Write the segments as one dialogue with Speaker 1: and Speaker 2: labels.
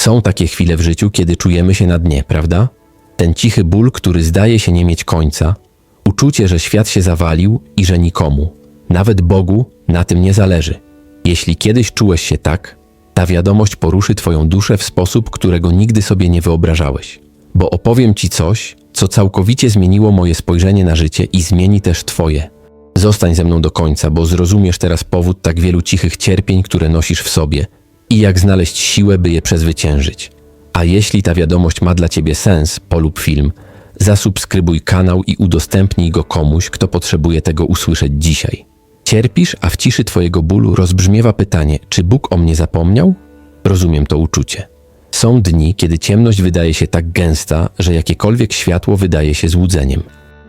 Speaker 1: Są takie chwile w życiu, kiedy czujemy się na dnie, prawda? Ten cichy ból, który zdaje się nie mieć końca, uczucie, że świat się zawalił i że nikomu, nawet Bogu, na tym nie zależy. Jeśli kiedyś czułeś się tak, ta wiadomość poruszy Twoją duszę w sposób, którego nigdy sobie nie wyobrażałeś. Bo opowiem Ci coś, co całkowicie zmieniło moje spojrzenie na życie i zmieni też Twoje. Zostań ze mną do końca, bo zrozumiesz teraz powód tak wielu cichych cierpień, które nosisz w sobie i jak znaleźć siłę, by je przezwyciężyć. A jeśli ta wiadomość ma dla Ciebie sens, polub film, zasubskrybuj kanał i udostępnij go komuś, kto potrzebuje tego usłyszeć dzisiaj. Cierpisz, a w ciszy Twojego bólu rozbrzmiewa pytanie, czy Bóg o mnie zapomniał? Rozumiem to uczucie. Są dni, kiedy ciemność wydaje się tak gęsta, że jakiekolwiek światło wydaje się złudzeniem.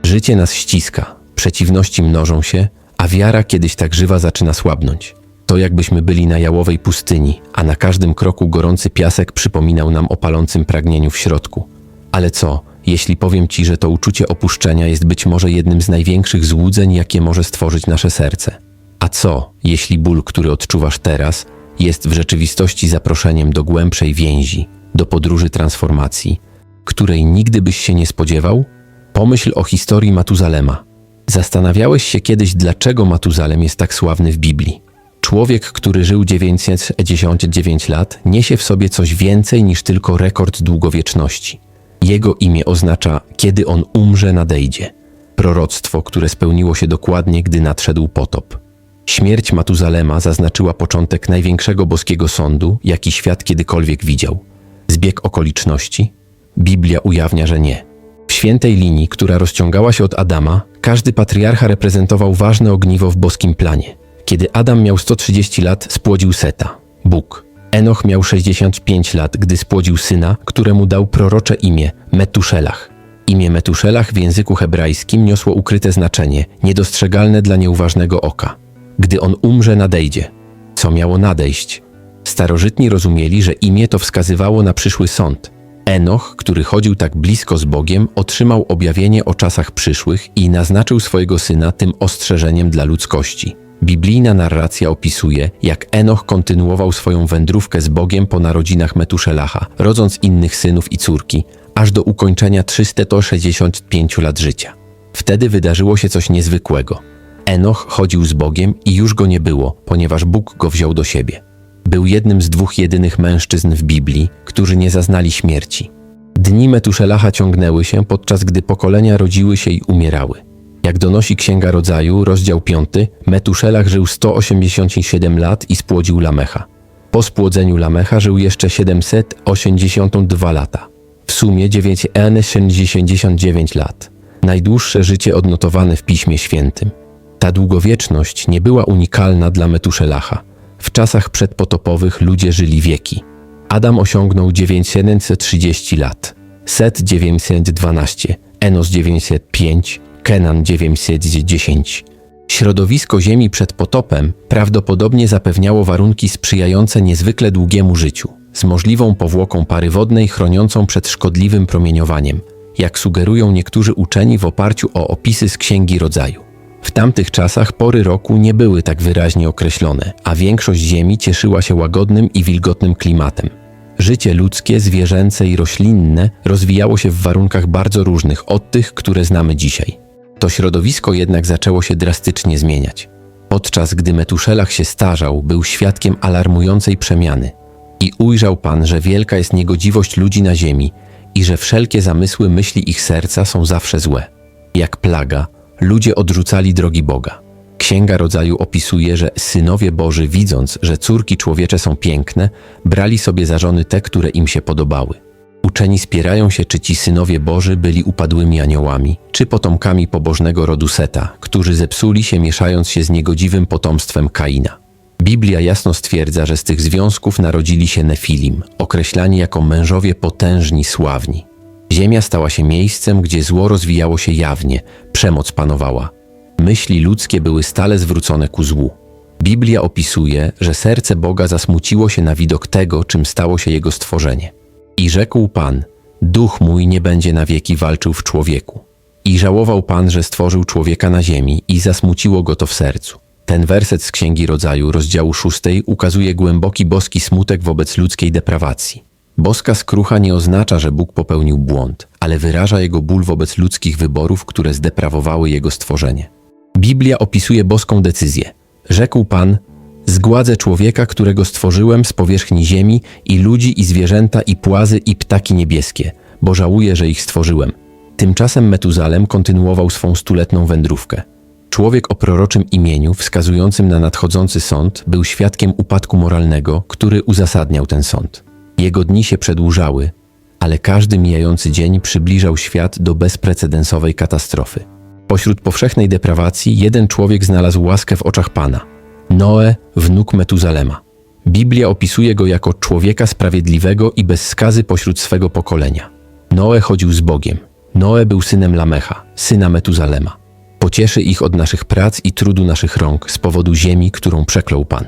Speaker 1: Życie nas ściska, przeciwności mnożą się, a wiara kiedyś tak żywa zaczyna słabnąć. To jakbyśmy byli na jałowej pustyni, a na każdym kroku gorący piasek przypominał nam o palącym pragnieniu w środku. Ale co, jeśli powiem ci, że to uczucie opuszczenia jest być może jednym z największych złudzeń, jakie może stworzyć nasze serce? A co, jeśli ból, który odczuwasz teraz, jest w rzeczywistości zaproszeniem do głębszej więzi, do podróży transformacji, której nigdy byś się nie spodziewał? Pomyśl o historii Matuzalema. Zastanawiałeś się kiedyś, dlaczego Matuzalem jest tak sławny w Biblii? Człowiek, który żył 999 lat, niesie w sobie coś więcej niż tylko rekord długowieczności. Jego imię oznacza, kiedy on umrze, nadejdzie. Proroctwo, które spełniło się dokładnie, gdy nadszedł potop. Śmierć Matuzalema zaznaczyła początek największego boskiego sądu, jaki świat kiedykolwiek widział. Zbieg okoliczności? Biblia ujawnia, że nie. W świętej linii, która rozciągała się od Adama, każdy patriarcha reprezentował ważne ogniwo w boskim planie. Kiedy Adam miał 130 lat, spłodził Seta, Bóg. Enoch miał 65 lat, gdy spłodził syna, któremu dał prorocze imię Metuszelach. Imię Metuszelach w języku hebrajskim niosło ukryte znaczenie, niedostrzegalne dla nieuważnego oka. Gdy on umrze, nadejdzie. Co miało nadejść? Starożytni rozumieli, że imię to wskazywało na przyszły sąd. Enoch, który chodził tak blisko z Bogiem, otrzymał objawienie o czasach przyszłych i naznaczył swojego syna tym ostrzeżeniem dla ludzkości. Biblijna narracja opisuje, jak Enoch kontynuował swoją wędrówkę z Bogiem po narodzinach Metuszelacha, rodząc innych synów i córki, aż do ukończenia 365 lat życia. Wtedy wydarzyło się coś niezwykłego. Enoch chodził z Bogiem i już go nie było, ponieważ Bóg go wziął do siebie. Był jednym z dwóch jedynych mężczyzn w Biblii, którzy nie zaznali śmierci. Dni Metuszelacha ciągnęły się, podczas gdy pokolenia rodziły się i umierały. Jak donosi Księga Rodzaju, rozdział 5, Metuszelach żył 187 lat i spłodził Lamecha. Po spłodzeniu Lamecha żył jeszcze 782 lata. W sumie 969 lat. Najdłuższe życie odnotowane w Piśmie Świętym. Ta długowieczność nie była unikalna dla Metuszelacha. W czasach przedpotopowych ludzie żyli wieki. Adam osiągnął 930 lat, Set 912, Enos 905, Kenan 910. Środowisko Ziemi przed potopem prawdopodobnie zapewniało warunki sprzyjające niezwykle długiemu życiu, z możliwą powłoką pary wodnej chroniącą przed szkodliwym promieniowaniem, jak sugerują niektórzy uczeni w oparciu o opisy z Księgi Rodzaju. W tamtych czasach pory roku nie były tak wyraźnie określone, a większość Ziemi cieszyła się łagodnym i wilgotnym klimatem. Życie ludzkie, zwierzęce i roślinne rozwijało się w warunkach bardzo różnych od tych, które znamy dzisiaj. To środowisko jednak zaczęło się drastycznie zmieniać. Podczas gdy Metuszelach się starzał, był świadkiem alarmującej przemiany. I ujrzał Pan, że wielka jest niegodziwość ludzi na ziemi i że wszelkie zamysły myśli ich serca są zawsze złe. Jak plaga, ludzie odrzucali drogi Boga. Księga Rodzaju opisuje, że synowie Boży, widząc, że córki człowiecze są piękne, brali sobie za żony te, które im się podobały. Uczeni spierają się, czy ci synowie Boży byli upadłymi aniołami, czy potomkami pobożnego rodu Seta, którzy zepsuli się mieszając się z niegodziwym potomstwem Kaina. Biblia jasno stwierdza, że z tych związków narodzili się Nefilim, określani jako mężowie potężni, sławni. Ziemia stała się miejscem, gdzie zło rozwijało się jawnie, przemoc panowała. Myśli ludzkie były stale zwrócone ku złu. Biblia opisuje, że serce Boga zasmuciło się na widok tego, czym stało się jego stworzenie. I rzekł Pan: Duch mój nie będzie na wieki walczył w człowieku. I żałował Pan, że stworzył człowieka na ziemi, i zasmuciło go to w sercu. Ten werset z Księgi Rodzaju, rozdziału 6, ukazuje głęboki boski smutek wobec ludzkiej deprawacji. Boska skrucha nie oznacza, że Bóg popełnił błąd, ale wyraża jego ból wobec ludzkich wyborów, które zdeprawowały jego stworzenie. Biblia opisuje boską decyzję. Rzekł Pan: Zgładzę człowieka, którego stworzyłem z powierzchni ziemi, i ludzi, i zwierzęta, i płazy, i ptaki niebieskie, bo żałuję, że ich stworzyłem. Tymczasem Metuzalem kontynuował swą stuletną wędrówkę. Człowiek o proroczym imieniu, wskazującym na nadchodzący sąd, był świadkiem upadku moralnego, który uzasadniał ten sąd. Jego dni się przedłużały, ale każdy mijający dzień przybliżał świat do bezprecedensowej katastrofy. Pośród powszechnej deprawacji jeden człowiek znalazł łaskę w oczach Pana. Noe, wnuk Metuzalema. Biblia opisuje go jako człowieka sprawiedliwego i bez skazy pośród swego pokolenia. Noe chodził z Bogiem. Noe był synem Lamecha, syna Metuzalema. Pocieszy ich od naszych prac i trudu naszych rąk z powodu ziemi, którą przeklął Pan.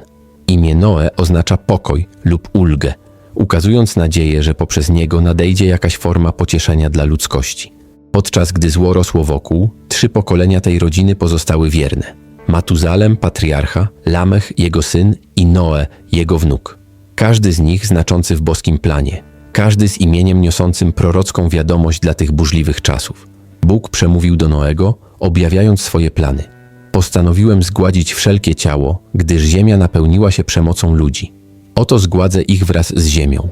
Speaker 1: Imię Noe oznacza pokój lub ulgę, ukazując nadzieję, że poprzez niego nadejdzie jakaś forma pocieszenia dla ludzkości. Podczas gdy zło rosło wokół, trzy pokolenia tej rodziny pozostały wierne. Matuzalem, patriarcha, Lamech, jego syn i Noe, jego wnuk. Każdy z nich znaczący w boskim planie, każdy z imieniem niosącym prorocką wiadomość dla tych burzliwych czasów. Bóg przemówił do Noego, objawiając swoje plany. Postanowiłem zgładzić wszelkie ciało, gdyż ziemia napełniła się przemocą ludzi. Oto zgładzę ich wraz z ziemią.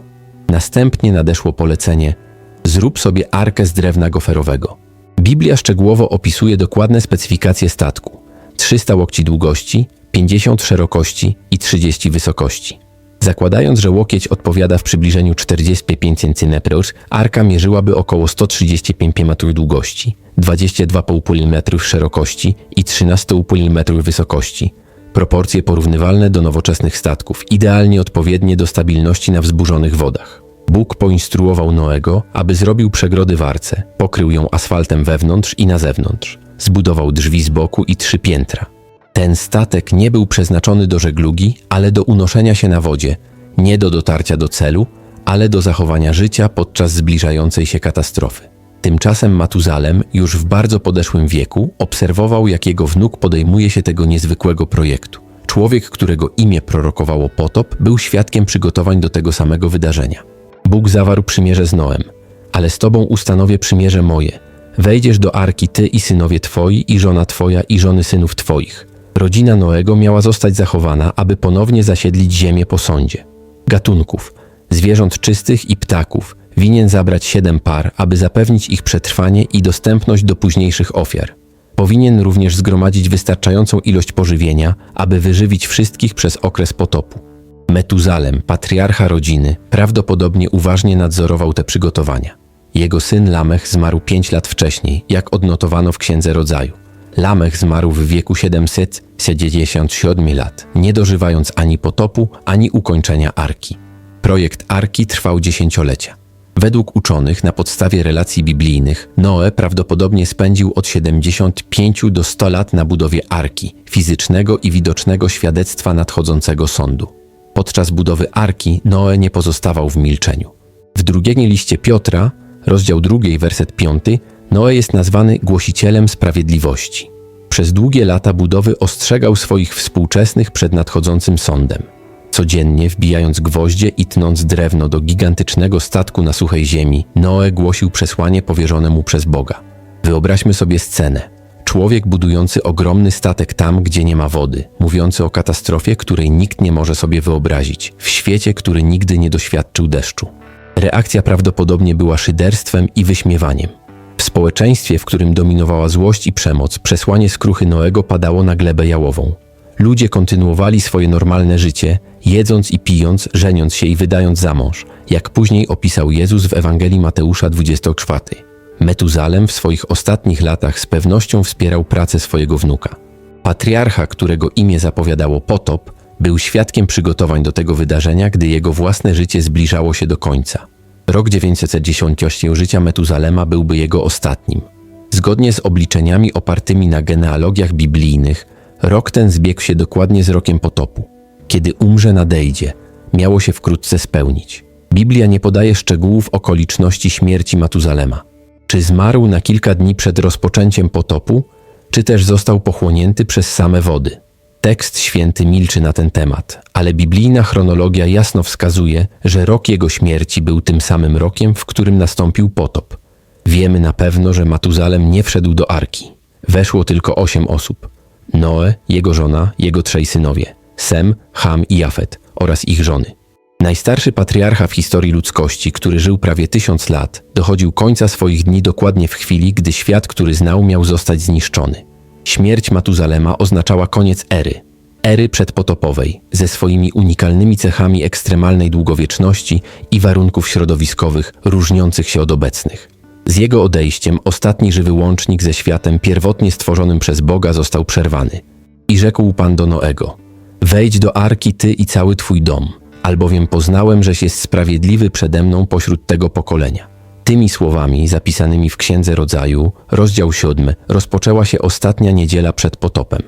Speaker 1: Następnie nadeszło polecenie: zrób sobie arkę z drewna goferowego. Biblia szczegółowo opisuje dokładne specyfikacje statku: 300 łokci długości, 50 szerokości i 30 wysokości. Zakładając, że łokieć odpowiada w przybliżeniu 45 cm, arka mierzyłaby około 135 m długości, 22,5 mm szerokości i 13,5 mm wysokości. Proporcje porównywalne do nowoczesnych statków, idealnie odpowiednie do stabilności na wzburzonych wodach. Bóg poinstruował Noego, aby zrobił przegrody w arce, pokrył ją asfaltem wewnątrz i na zewnątrz, zbudował drzwi z boku i trzy piętra. Ten statek nie był przeznaczony do żeglugi, ale do unoszenia się na wodzie, nie do dotarcia do celu, ale do zachowania życia podczas zbliżającej się katastrofy. Tymczasem Matuzalem, już w bardzo podeszłym wieku, obserwował, jak jego wnuk podejmuje się tego niezwykłego projektu. Człowiek, którego imię prorokowało potop, był świadkiem przygotowań do tego samego wydarzenia. Bóg zawarł przymierze z Noem, ale z tobą ustanowię przymierze moje. Wejdziesz do arki ty i synowie twoi, i żona twoja, i żony synów twoich. Rodzina Noego miała zostać zachowana, aby ponownie zasiedlić ziemię po sądzie. Gatunków, zwierząt czystych i ptaków, winien zabrać siedem par, aby zapewnić ich przetrwanie i dostępność do późniejszych ofiar. Powinien również zgromadzić wystarczającą ilość pożywienia, aby wyżywić wszystkich przez okres potopu. Metuzalem, patriarcha rodziny, prawdopodobnie uważnie nadzorował te przygotowania. Jego syn Lamech zmarł pięć lat wcześniej, jak odnotowano w Księdze Rodzaju. Lamech zmarł w wieku 777 lat, nie dożywając ani potopu, ani ukończenia Arki. Projekt Arki trwał dziesięciolecia. Według uczonych, na podstawie relacji biblijnych, Noe prawdopodobnie spędził od 75 do 100 lat na budowie Arki, fizycznego i widocznego świadectwa nadchodzącego sądu. Podczas budowy Arki Noe nie pozostawał w milczeniu. W drugiej liście Piotra, rozdział 2, werset 5, Noe jest nazwany głosicielem sprawiedliwości. Przez długie lata budowy ostrzegał swoich współczesnych przed nadchodzącym sądem. Codziennie wbijając gwoździe i tnąc drewno do gigantycznego statku na suchej ziemi, Noe głosił przesłanie powierzone mu przez Boga. Wyobraźmy sobie scenę. Człowiek budujący ogromny statek tam, gdzie nie ma wody, mówiący o katastrofie, której nikt nie może sobie wyobrazić, w świecie, który nigdy nie doświadczył deszczu. Reakcja prawdopodobnie była szyderstwem i wyśmiewaniem. W społeczeństwie, w którym dominowała złość i przemoc, przesłanie skruchy Noego padało na glebę jałową. Ludzie kontynuowali swoje normalne życie, jedząc i pijąc, żeniąc się i wydając za mąż, jak później opisał Jezus w Ewangelii Mateusza 24. Metuzalem w swoich ostatnich latach z pewnością wspierał pracę swojego wnuka. Patriarcha, którego imię zapowiadało potop, był świadkiem przygotowań do tego wydarzenia, gdy jego własne życie zbliżało się do końca. Rok 910 życia Metuzalema byłby jego ostatnim. Zgodnie z obliczeniami opartymi na genealogiach biblijnych, rok ten zbiegł się dokładnie z rokiem potopu. Kiedy umrze nadejdzie, miało się wkrótce spełnić. Biblia nie podaje szczegółów okoliczności śmierci Matuzalema. Czy zmarł na kilka dni przed rozpoczęciem potopu, czy też został pochłonięty przez same wody. Tekst święty milczy na ten temat, ale biblijna chronologia jasno wskazuje, że rok jego śmierci był tym samym rokiem, w którym nastąpił potop. Wiemy na pewno, że Matuzalem nie wszedł do arki. Weszło tylko osiem osób. Noe, jego żona, jego trzej synowie, Sem, Ham i Jafet oraz ich żony. Najstarszy patriarcha w historii ludzkości, który żył prawie tysiąc lat, dochodził końca swoich dni dokładnie w chwili, gdy świat, który znał, miał zostać zniszczony. Śmierć Matuzalema oznaczała koniec ery. Ery przedpotopowej, ze swoimi unikalnymi cechami ekstremalnej długowieczności i warunków środowiskowych różniących się od obecnych. Z jego odejściem ostatni żywy łącznik ze światem pierwotnie stworzonym przez Boga został przerwany. I rzekł Pan do Noego: Wejdź do arki ty i cały twój dom, albowiem poznałem, żeś jest sprawiedliwy przede mną pośród tego pokolenia. Tymi słowami, zapisanymi w Księdze Rodzaju, rozdział 7, rozpoczęła się ostatnia niedziela przed potopem.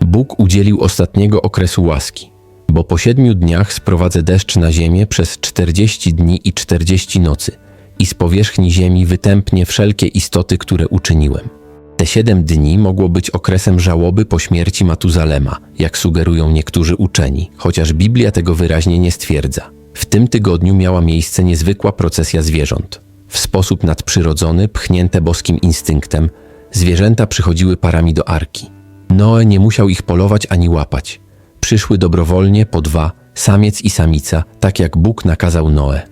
Speaker 1: Bóg udzielił ostatniego okresu łaski, bo po siedmiu dniach sprowadzę deszcz na ziemię przez czterdzieści dni i czterdzieści nocy i z powierzchni ziemi wytępnie wszelkie istoty, które uczyniłem. Te siedem dni mogło być okresem żałoby po śmierci Matuzalema, jak sugerują niektórzy uczeni, chociaż Biblia tego wyraźnie nie stwierdza. W tym tygodniu miała miejsce niezwykła procesja zwierząt. W sposób nadprzyrodzony, pchnięte boskim instynktem, zwierzęta przychodziły parami do arki. Noe nie musiał ich polować ani łapać. Przyszły dobrowolnie po dwa, samiec i samica, tak jak Bóg nakazał Noe.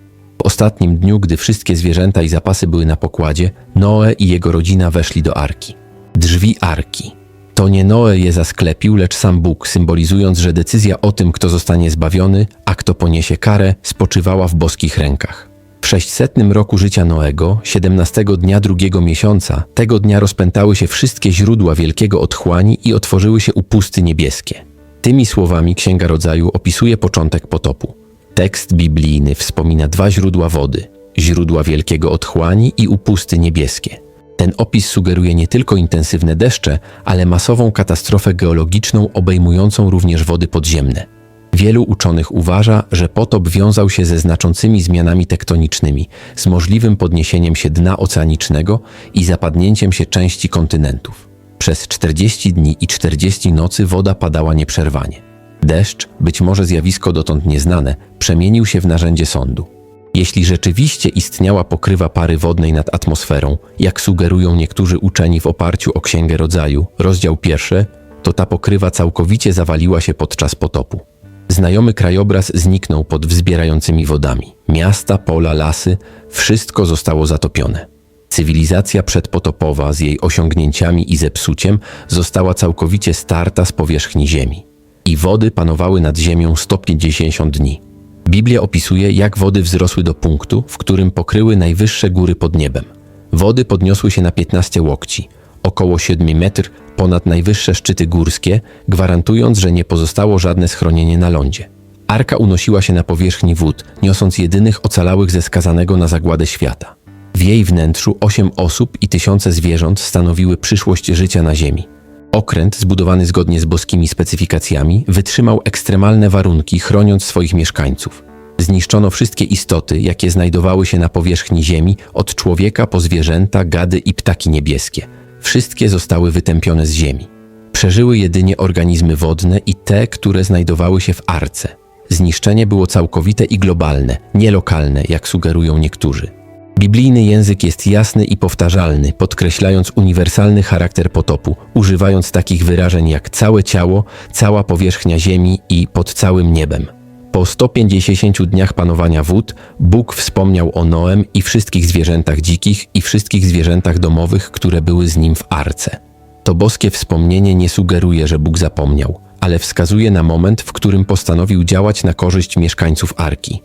Speaker 1: W ostatnim dniu, gdy wszystkie zwierzęta i zapasy były na pokładzie, Noe i jego rodzina weszli do arki. Drzwi arki. To nie Noe je zasklepił, lecz sam Bóg, symbolizując, że decyzja o tym, kto zostanie zbawiony, a kto poniesie karę, spoczywała w boskich rękach. W 600 roku życia Noego, 17 dnia drugiego miesiąca, tego dnia rozpętały się wszystkie źródła wielkiego otchłani i otworzyły się upusty niebieskie. Tymi słowami Księga Rodzaju opisuje początek potopu. Tekst biblijny wspomina dwa źródła wody: źródła wielkiego otchłani i upusty niebieskie. Ten opis sugeruje nie tylko intensywne deszcze, ale masową katastrofę geologiczną obejmującą również wody podziemne. Wielu uczonych uważa, że potop wiązał się ze znaczącymi zmianami tektonicznymi, z możliwym podniesieniem się dna oceanicznego i zapadnięciem się części kontynentów. Przez 40 dni i 40 nocy woda padała nieprzerwanie. Deszcz, być może zjawisko dotąd nieznane, przemienił się w narzędzie sądu. Jeśli rzeczywiście istniała pokrywa pary wodnej nad atmosferą, jak sugerują niektórzy uczeni w oparciu o Księgę Rodzaju, rozdział pierwszy, to ta pokrywa całkowicie zawaliła się podczas potopu. Znajomy krajobraz zniknął pod wzbierającymi wodami. Miasta, pola, lasy, wszystko zostało zatopione. Cywilizacja przedpotopowa z jej osiągnięciami i zepsuciem została całkowicie starta z powierzchni ziemi. I wody panowały nad ziemią 150 dni. Biblia opisuje, jak wody wzrosły do punktu, w którym pokryły najwyższe góry pod niebem. Wody podniosły się na 15 łokci, około 7 metr ponad najwyższe szczyty górskie, gwarantując, że nie pozostało żadne schronienie na lądzie. Arka unosiła się na powierzchni wód, niosąc jedynych ocalałych ze skazanego na zagładę świata. W jej wnętrzu osiem osób i tysiące zwierząt stanowiły przyszłość życia na Ziemi. Okręt, zbudowany zgodnie z boskimi specyfikacjami, wytrzymał ekstremalne warunki, chroniąc swoich mieszkańców. Zniszczono wszystkie istoty, jakie znajdowały się na powierzchni Ziemi, od człowieka po zwierzęta, gady i ptaki niebieskie. Wszystkie zostały wytępione z Ziemi. Przeżyły jedynie organizmy wodne i te, które znajdowały się w arce. Zniszczenie było całkowite i globalne, nie lokalne, jak sugerują niektórzy. Biblijny język jest jasny i powtarzalny, podkreślając uniwersalny charakter potopu, używając takich wyrażeń jak całe ciało, cała powierzchnia ziemi i pod całym niebem. Po 150 dniach panowania wód, Bóg wspomniał o Noem i wszystkich zwierzętach dzikich i wszystkich zwierzętach domowych, które były z nim w arce. To boskie wspomnienie nie sugeruje, że Bóg zapomniał, ale wskazuje na moment, w którym postanowił działać na korzyść mieszkańców arki.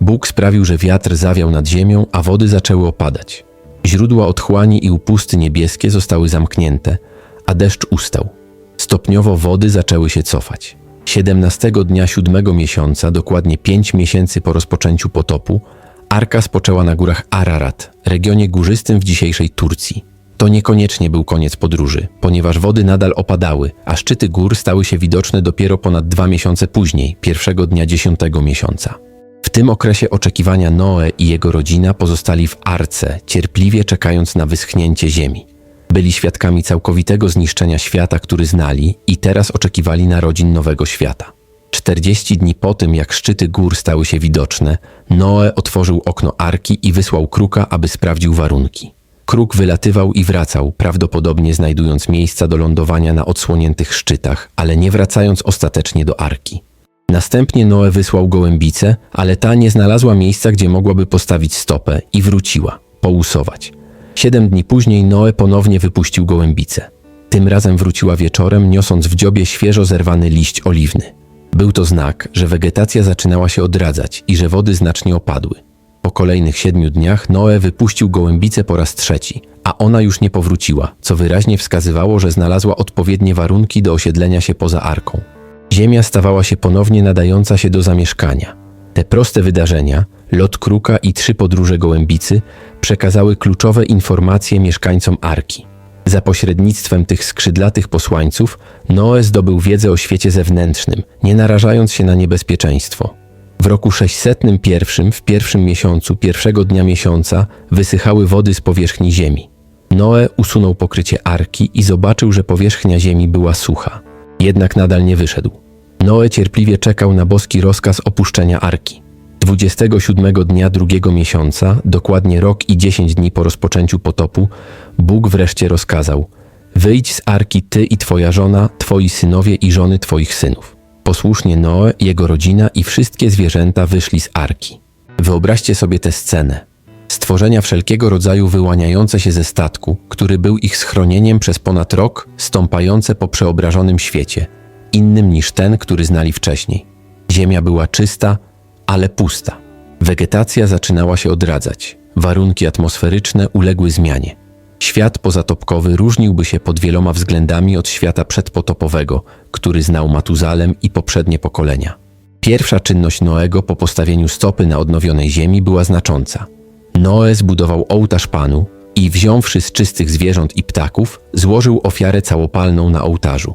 Speaker 1: Bóg sprawił, że wiatr zawiał nad ziemią, a wody zaczęły opadać. Źródła otchłani i upusty niebieskie zostały zamknięte, a deszcz ustał. Stopniowo wody zaczęły się cofać. 17 dnia siódmego miesiąca, dokładnie pięć miesięcy po rozpoczęciu potopu, arka spoczęła na górach Ararat, regionie górzystym w dzisiejszej Turcji. To niekoniecznie był koniec podróży, ponieważ wody nadal opadały, a szczyty gór stały się widoczne dopiero ponad dwa miesiące później, pierwszego dnia dziesiątego miesiąca. W tym okresie oczekiwania Noe i jego rodzina pozostali w arce, cierpliwie czekając na wyschnięcie ziemi. Byli świadkami całkowitego zniszczenia świata, który znali i teraz oczekiwali narodzin nowego świata. 40 dni po tym, jak szczyty gór stały się widoczne, Noe otworzył okno arki i wysłał kruka, aby sprawdził warunki. Kruk wylatywał i wracał, prawdopodobnie znajdując miejsca do lądowania na odsłoniętych szczytach, ale nie wracając ostatecznie do arki. Następnie Noe wysłał gołębicę, ale ta nie znalazła miejsca, gdzie mogłaby postawić stopę i wróciła, pousować. Siedem dni później Noe ponownie wypuścił gołębicę. Tym razem wróciła wieczorem, niosąc w dziobie świeżo zerwany liść oliwny. Był to znak, że wegetacja zaczynała się odradzać i że wody znacznie opadły. Po kolejnych siedmiu dniach Noe wypuścił gołębicę po raz trzeci, a ona już nie powróciła, co wyraźnie wskazywało, że znalazła odpowiednie warunki do osiedlenia się poza arką. Ziemia stawała się ponownie nadająca się do zamieszkania. Te proste wydarzenia, lot kruka i trzy podróże gołębicy, przekazały kluczowe informacje mieszkańcom arki. Za pośrednictwem tych skrzydlatych posłańców Noe zdobył wiedzę o świecie zewnętrznym, nie narażając się na niebezpieczeństwo. W roku 601, w pierwszym miesiącu, pierwszego dnia miesiąca, wysychały wody z powierzchni ziemi. Noe usunął pokrycie arki i zobaczył, że powierzchnia ziemi była sucha. Jednak nadal nie wyszedł. Noe cierpliwie czekał na boski rozkaz opuszczenia arki. 27 dnia drugiego miesiąca, dokładnie rok i 10 dni po rozpoczęciu potopu, Bóg wreszcie rozkazał: Wyjdź z arki ty i twoja żona, twoi synowie i żony twoich synów. Posłusznie Noe, jego rodzina i wszystkie zwierzęta wyszli z arki. Wyobraźcie sobie tę scenę. Stworzenia wszelkiego rodzaju wyłaniające się ze statku, który był ich schronieniem przez ponad rok, stąpające po przeobrażonym świecie, innym niż ten, który znali wcześniej. Ziemia była czysta, ale pusta. Wegetacja zaczynała się odradzać, warunki atmosferyczne uległy zmianie. Świat pozatopkowy różniłby się pod wieloma względami od świata przedpotopowego, który znał Matuzalem i poprzednie pokolenia. Pierwsza czynność Noego po postawieniu stopy na odnowionej ziemi była znacząca. Noe zbudował ołtarz Panu i wziąwszy z czystych zwierząt i ptaków, złożył ofiarę całopalną na ołtarzu.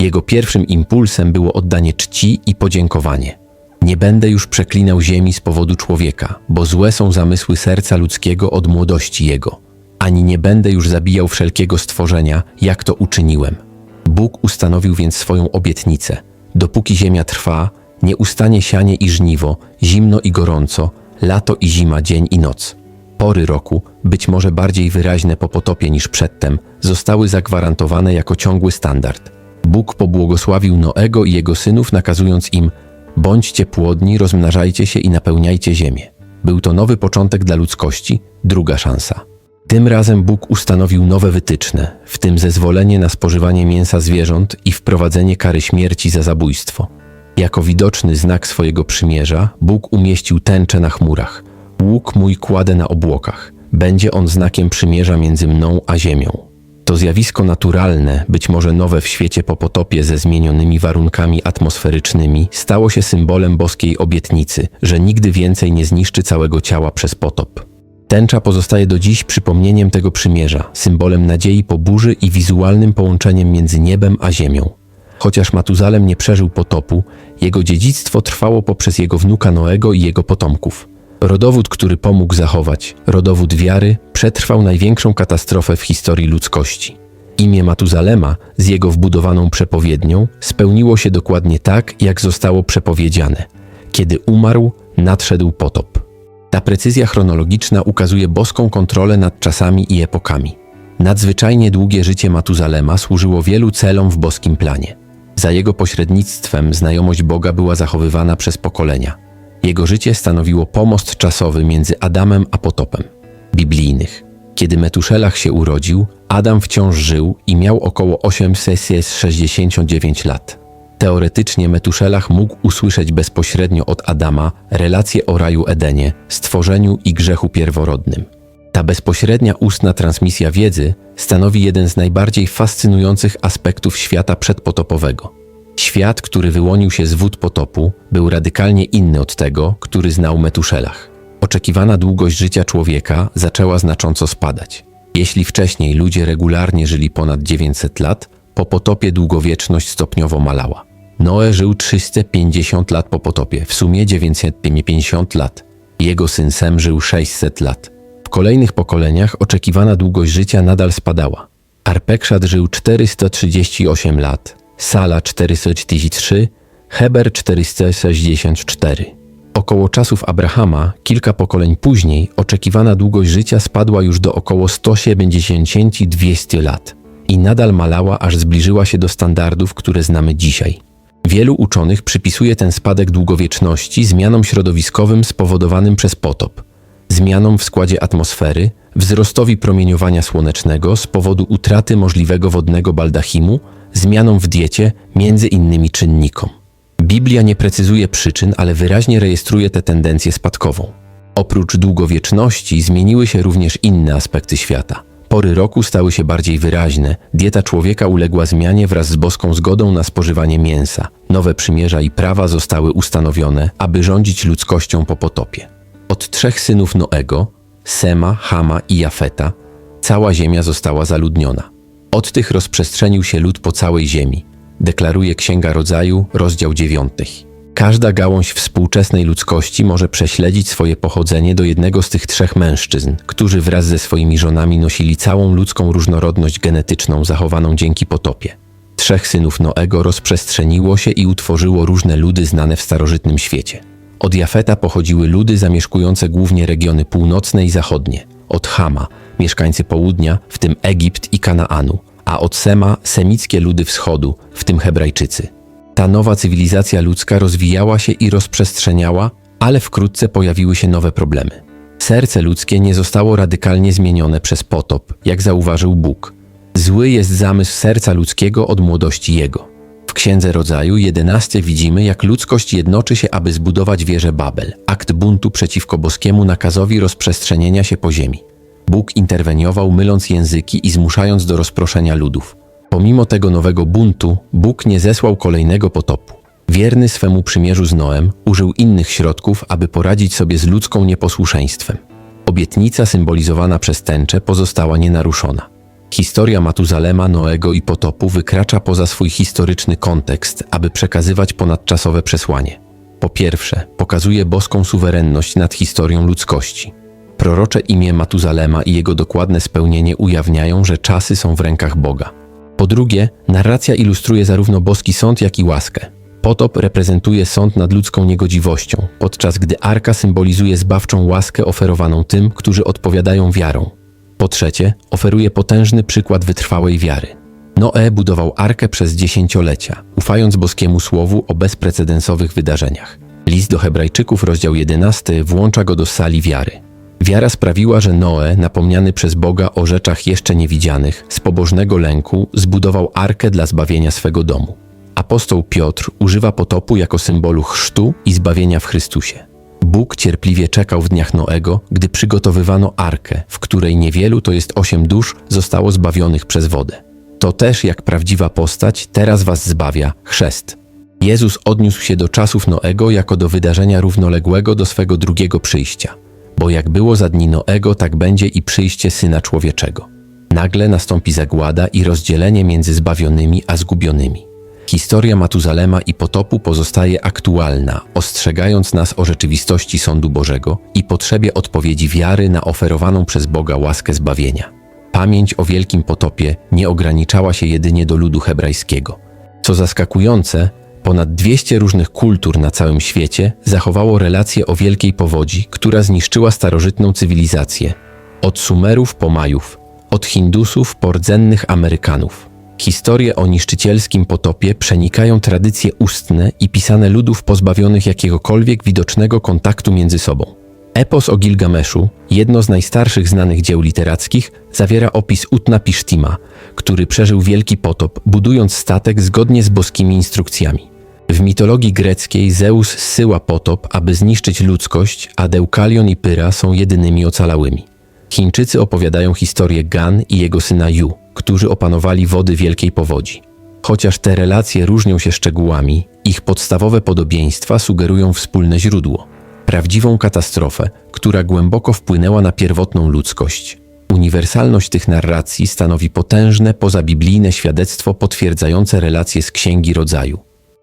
Speaker 1: Jego pierwszym impulsem było oddanie czci i podziękowanie. Nie będę już przeklinał ziemi z powodu człowieka, bo złe są zamysły serca ludzkiego od młodości jego. Ani nie będę już zabijał wszelkiego stworzenia, jak to uczyniłem. Bóg ustanowił więc swoją obietnicę. Dopóki ziemia trwa, nie ustanie sianie i żniwo, zimno i gorąco, lato i zima, dzień i noc. Pory roku, być może bardziej wyraźne po potopie niż przedtem, zostały zagwarantowane jako ciągły standard. Bóg pobłogosławił Noego i jego synów, nakazując im: Bądźcie płodni, rozmnażajcie się i napełniajcie ziemię. Był to nowy początek dla ludzkości, druga szansa. Tym razem Bóg ustanowił nowe wytyczne, w tym zezwolenie na spożywanie mięsa zwierząt i wprowadzenie kary śmierci za zabójstwo. Jako widoczny znak swojego przymierza, Bóg umieścił tęczę na chmurach. Łuk mój kładę na obłokach. Będzie on znakiem przymierza między mną a ziemią. To zjawisko naturalne, być może nowe w świecie po potopie ze zmienionymi warunkami atmosferycznymi, stało się symbolem boskiej obietnicy, że nigdy więcej nie zniszczy całego ciała przez potop. Tęcza pozostaje do dziś przypomnieniem tego przymierza, symbolem nadziei po burzy i wizualnym połączeniem między niebem a ziemią. Chociaż Matuzalem nie przeżył potopu, jego dziedzictwo trwało poprzez jego wnuka Noego i jego potomków. Rodowód, który pomógł zachować, rodowód wiary, przetrwał największą katastrofę w historii ludzkości. Imię Matuzalema z jego wbudowaną przepowiednią spełniło się dokładnie tak, jak zostało przepowiedziane. Kiedy umarł, nadszedł potop. Ta precyzja chronologiczna ukazuje boską kontrolę nad czasami i epokami. Nadzwyczajnie długie życie Matuzalema służyło wielu celom w boskim planie. Za jego pośrednictwem znajomość Boga była zachowywana przez pokolenia. Jego życie stanowiło pomost czasowy między Adamem a potopem. Biblijnych. Kiedy Metuszelach się urodził, Adam wciąż żył i miał około 869 lat. Teoretycznie Metuszelach mógł usłyszeć bezpośrednio od Adama relacje o raju Edenie, stworzeniu i grzechu pierworodnym. Ta bezpośrednia ustna transmisja wiedzy stanowi jeden z najbardziej fascynujących aspektów świata przedpotopowego. Świat, który wyłonił się z wód potopu, był radykalnie inny od tego, który znał Metuszelach. Oczekiwana długość życia człowieka zaczęła znacząco spadać. Jeśli wcześniej ludzie regularnie żyli ponad 900 lat, po potopie długowieczność stopniowo malała. Noe żył 350 lat po potopie, w sumie 950 lat. Jego syn Sem żył 600 lat. W kolejnych pokoleniach oczekiwana długość życia nadal spadała. Arpekszad żył 438 lat, Sala 443, Heber 464. Około czasów Abrahama, kilka pokoleń później, oczekiwana długość życia spadła już do około 170-200 lat i nadal malała, aż zbliżyła się do standardów, które znamy dzisiaj. Wielu uczonych przypisuje ten spadek długowieczności zmianom środowiskowym spowodowanym przez potop, zmianom w składzie atmosfery, wzrostowi promieniowania słonecznego z powodu utraty możliwego wodnego baldachimu, zmianom w diecie, między innymi czynnikom. Biblia nie precyzuje przyczyn, ale wyraźnie rejestruje tę tendencję spadkową. Oprócz długowieczności zmieniły się również inne aspekty świata. Pory roku stały się bardziej wyraźne, dieta człowieka uległa zmianie wraz z boską zgodą na spożywanie mięsa. Nowe przymierza i prawa zostały ustanowione, aby rządzić ludzkością po potopie. Od trzech synów Noego, Sema, Hama i Jafeta, cała ziemia została zaludniona. Od tych rozprzestrzenił się lud po całej ziemi. Deklaruje Księga Rodzaju, rozdział 9. Każda gałąź współczesnej ludzkości może prześledzić swoje pochodzenie do jednego z tych trzech mężczyzn, którzy wraz ze swoimi żonami nosili całą ludzką różnorodność genetyczną zachowaną dzięki potopie. Trzech synów Noego rozprzestrzeniło się i utworzyło różne ludy znane w starożytnym świecie. Od Jafeta pochodziły ludy zamieszkujące głównie regiony północne i zachodnie. Od Hama mieszkańcy południa, w tym Egipt i Kanaanu, a od Sema semickie ludy wschodu, w tym Hebrajczycy. Ta nowa cywilizacja ludzka rozwijała się i rozprzestrzeniała, ale wkrótce pojawiły się nowe problemy. Serce ludzkie nie zostało radykalnie zmienione przez potop, jak zauważył Bóg. Zły jest zamysł serca ludzkiego od młodości jego. W Księdze Rodzaju 11 widzimy, jak ludzkość jednoczy się, aby zbudować wieżę Babel, akt buntu przeciwko boskiemu nakazowi rozprzestrzenienia się po ziemi. Bóg interweniował, myląc języki i zmuszając do rozproszenia ludów. Pomimo tego nowego buntu, Bóg nie zesłał kolejnego potopu. Wierny swemu przymierzu z Noem, użył innych środków, aby poradzić sobie z ludzką nieposłuszeństwem. Obietnica symbolizowana przez tęczę pozostała nienaruszona. Historia Matuzalema, Noego i potopu wykracza poza swój historyczny kontekst, aby przekazywać ponadczasowe przesłanie. Po pierwsze, pokazuje boską suwerenność nad historią ludzkości. Prorocze imię Matuzalema i jego dokładne spełnienie ujawniają, że czasy są w rękach Boga. Po drugie, narracja ilustruje zarówno boski sąd, jak i łaskę. Potop reprezentuje sąd nad ludzką niegodziwością, podczas gdy arka symbolizuje zbawczą łaskę oferowaną tym, którzy odpowiadają wiarą. Po trzecie, oferuje potężny przykład wytrwałej wiary. Noe budował arkę przez dziesięciolecia, ufając boskiemu słowu o bezprecedensowych wydarzeniach. List do Hebrajczyków, rozdział 11, włącza go do sali wiary. Wiara sprawiła, że Noe, napomniany przez Boga o rzeczach jeszcze niewidzianych, z pobożnego lęku zbudował arkę dla zbawienia swego domu. Apostoł Piotr używa potopu jako symbolu chrztu i zbawienia w Chrystusie. Bóg cierpliwie czekał w dniach Noego, gdy przygotowywano arkę, w której niewielu, to jest osiem dusz, zostało zbawionych przez wodę. To też, jak prawdziwa postać, teraz was zbawia chrzest. Jezus odniósł się do czasów Noego jako do wydarzenia równoległego do swego drugiego przyjścia – bo jak było za dni Noego, tak będzie i przyjście Syna Człowieczego. Nagle nastąpi zagłada i rozdzielenie między zbawionymi a zgubionymi. Historia Matuzalema i potopu pozostaje aktualna, ostrzegając nas o rzeczywistości sądu Bożego i potrzebie odpowiedzi wiary na oferowaną przez Boga łaskę zbawienia. Pamięć o wielkim potopie nie ograniczała się jedynie do ludu hebrajskiego. Co zaskakujące, Ponad 200 różnych kultur na całym świecie zachowało relacje o wielkiej powodzi, która zniszczyła starożytną cywilizację. Od Sumerów po Majów, od Hindusów po rdzennych Amerykanów. Historie o niszczycielskim potopie przenikają tradycje ustne i pisane ludów pozbawionych jakiegokolwiek widocznego kontaktu między sobą. Epos o Gilgameszu, jedno z najstarszych znanych dzieł literackich, zawiera opis Utnapishtima, który przeżył wielki potop, budując statek zgodnie z boskimi instrukcjami. W mitologii greckiej Zeus zsyła potop, aby zniszczyć ludzkość, a Deukalion i Pyra są jedynymi ocalałymi. Chińczycy opowiadają historię Gan i jego syna Yu, którzy opanowali wody wielkiej powodzi. Chociaż te relacje różnią się szczegółami, ich podstawowe podobieństwa sugerują wspólne źródło prawdziwą katastrofę, która głęboko wpłynęła na pierwotną ludzkość. Uniwersalność tych narracji stanowi potężne, pozabiblijne świadectwo potwierdzające relacje z Księgi Rodzaju.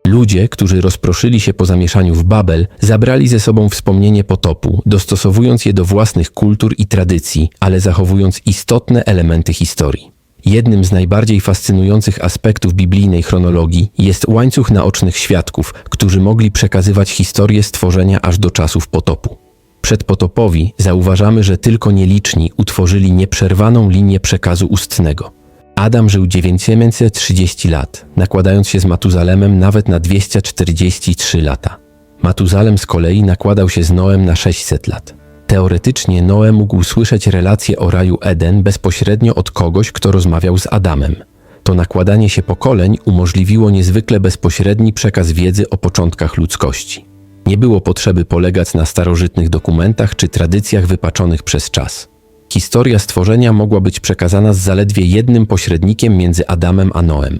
Speaker 1: Ludzie, którzy rozproszyli się po zamieszaniu w Babel, zabrali ze sobą wspomnienie potopu, dostosowując je do własnych kultur i tradycji, ale zachowując istotne elementy historii. Jednym z najbardziej fascynujących aspektów biblijnej chronologii jest łańcuch naocznych świadków, którzy mogli przekazywać historię stworzenia aż do czasów potopu. Przedpotopowi zauważamy, że tylko nieliczni utworzyli nieprzerwaną linię przekazu ustnego. Adam żył 930 lat, nakładając się z Matuzalemem nawet na 243 lata. Matuzalem z kolei nakładał się z Noem na 600 lat. Teoretycznie Noe mógł słyszeć relacje o raju Eden bezpośrednio od kogoś, kto rozmawiał z Adamem. To nakładanie się pokoleń umożliwiło niezwykle bezpośredni przekaz wiedzy o początkach ludzkości. Nie było potrzeby polegać na starożytnych dokumentach czy tradycjach wypaczonych przez czas. Historia stworzenia mogła być przekazana z zaledwie jednym pośrednikiem między Adamem a Noem.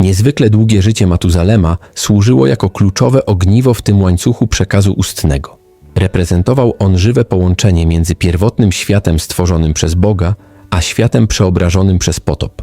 Speaker 1: Niezwykle długie życie Matuzalema służyło jako kluczowe ogniwo w tym łańcuchu przekazu ustnego. Reprezentował on żywe połączenie między pierwotnym światem stworzonym przez Boga, a światem przeobrażonym przez potop.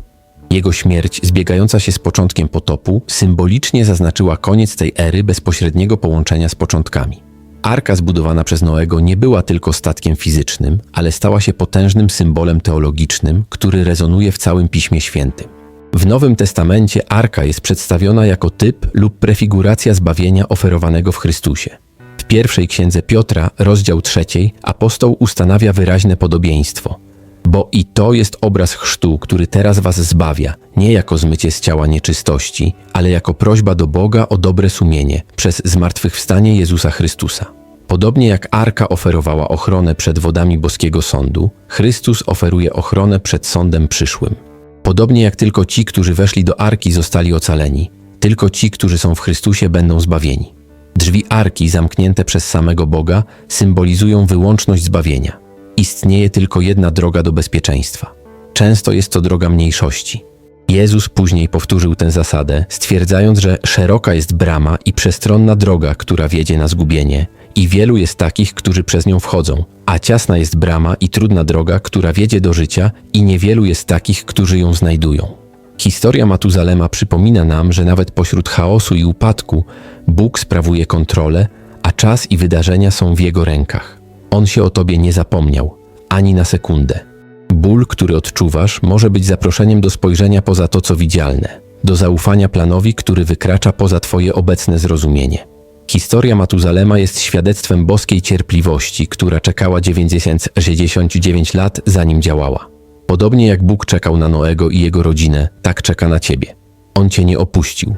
Speaker 1: Jego śmierć, zbiegająca się z początkiem potopu, symbolicznie zaznaczyła koniec tej ery bezpośredniego połączenia z początkami. Arka zbudowana przez Noego nie była tylko statkiem fizycznym, ale stała się potężnym symbolem teologicznym, który rezonuje w całym Piśmie Świętym. W Nowym Testamencie arka jest przedstawiona jako typ lub prefiguracja zbawienia oferowanego w Chrystusie. W pierwszej księdze Piotra, rozdział trzeciej, apostoł ustanawia wyraźne podobieństwo. Bo i to jest obraz chrztu, który teraz was zbawia, nie jako zmycie z ciała nieczystości, ale jako prośba do Boga o dobre sumienie przez zmartwychwstanie Jezusa Chrystusa. Podobnie jak Arka oferowała ochronę przed wodami boskiego sądu, Chrystus oferuje ochronę przed sądem przyszłym. Podobnie jak tylko ci, którzy weszli do Arki, zostali ocaleni, tylko ci, którzy są w Chrystusie, będą zbawieni. Drzwi Arki, zamknięte przez samego Boga, symbolizują wyłączność zbawienia. Istnieje tylko jedna droga do bezpieczeństwa. Często jest to droga mniejszości. Jezus później powtórzył tę zasadę, stwierdzając, że szeroka jest brama i przestronna droga, która wiedzie na zgubienie, i wielu jest takich, którzy przez nią wchodzą, a ciasna jest brama i trudna droga, która wiedzie do życia, i niewielu jest takich, którzy ją znajdują. Historia Matuzalema przypomina nam, że nawet pośród chaosu i upadku Bóg sprawuje kontrolę, a czas i wydarzenia są w Jego rękach. On się o Tobie nie zapomniał, ani na sekundę. Ból, który odczuwasz, może być zaproszeniem do spojrzenia poza to, co widzialne, do zaufania planowi, który wykracza poza Twoje obecne zrozumienie. Historia Matuzalema jest świadectwem boskiej cierpliwości, która czekała 969 lat, zanim działała. Podobnie jak Bóg czekał na Noego i jego rodzinę, tak czeka na Ciebie. On Cię nie opuścił.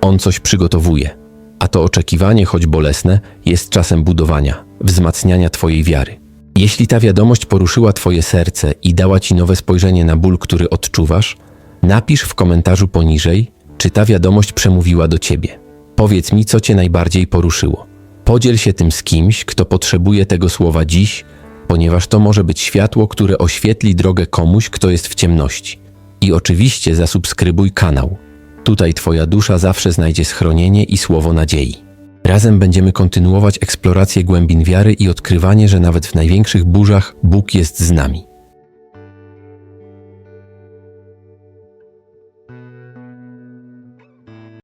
Speaker 1: On coś przygotowuje. A to oczekiwanie, choć bolesne, jest czasem budowania, wzmacniania Twojej wiary. Jeśli ta wiadomość poruszyła Twoje serce i dała Ci nowe spojrzenie na ból, który odczuwasz, napisz w komentarzu poniżej, czy ta wiadomość przemówiła do Ciebie. Powiedz mi, co Cię najbardziej poruszyło. Podziel się tym z kimś, kto potrzebuje tego słowa dziś, ponieważ to może być światło, które oświetli drogę komuś, kto jest w ciemności. I oczywiście zasubskrybuj kanał. Tutaj Twoja dusza zawsze znajdzie schronienie i słowo nadziei. Razem będziemy kontynuować eksplorację głębin wiary i odkrywanie, że nawet w największych burzach Bóg jest z nami.